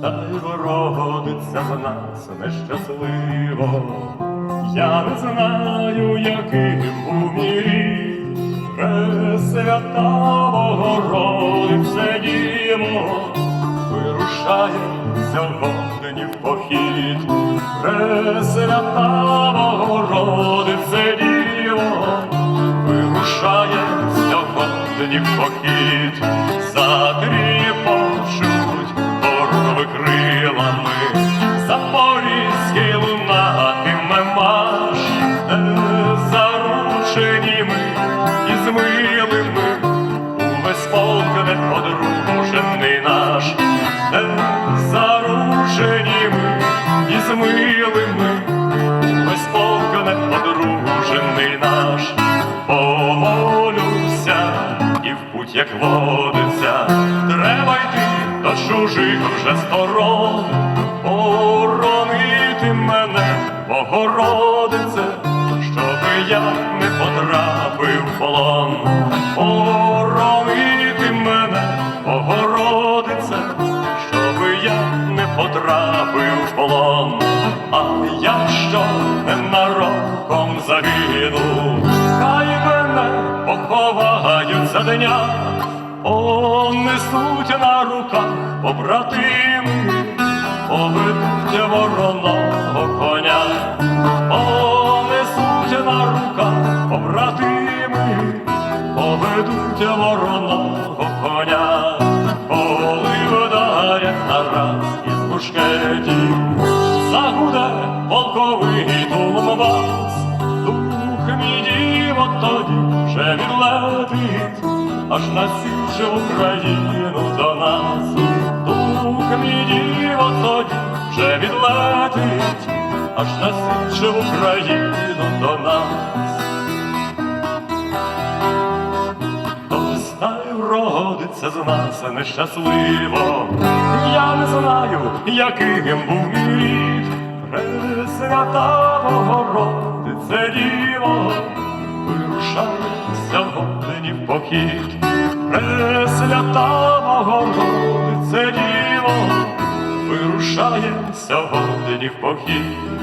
та й воротиться з нас нещасливо. Я не знаю, яким був мій рік, Пресвята Богородице Діво, вирушає сьогодні в похід, Пресвята Богородице Діво, вирушає сьогодні в похід, водиться, треба йти до чужих вже сторон, боронити мене, Богородице, щоби я не потрапив в полон, боронити мене, Богородице, щоби я не потрапив в полон, а я що ненароком загину, хай мене поховають за дня, понесуть на руках побратими, поведуть вороного коня, понесуть на руках побратими, поведуть вороного коня, коли вдарять нараз із мушкетів, загуде полковий мій діво тоді вже відлетить, аж на січ Україну до нас, дух мій діво тоді вже відлетить, аж на січ Україну до нас. Родиться з нас нещасливо. Я не знаю, яким був мій рід. Пресвята Богородице похід. Пресвята Богородице Діво, вирушає сьогодні в похід.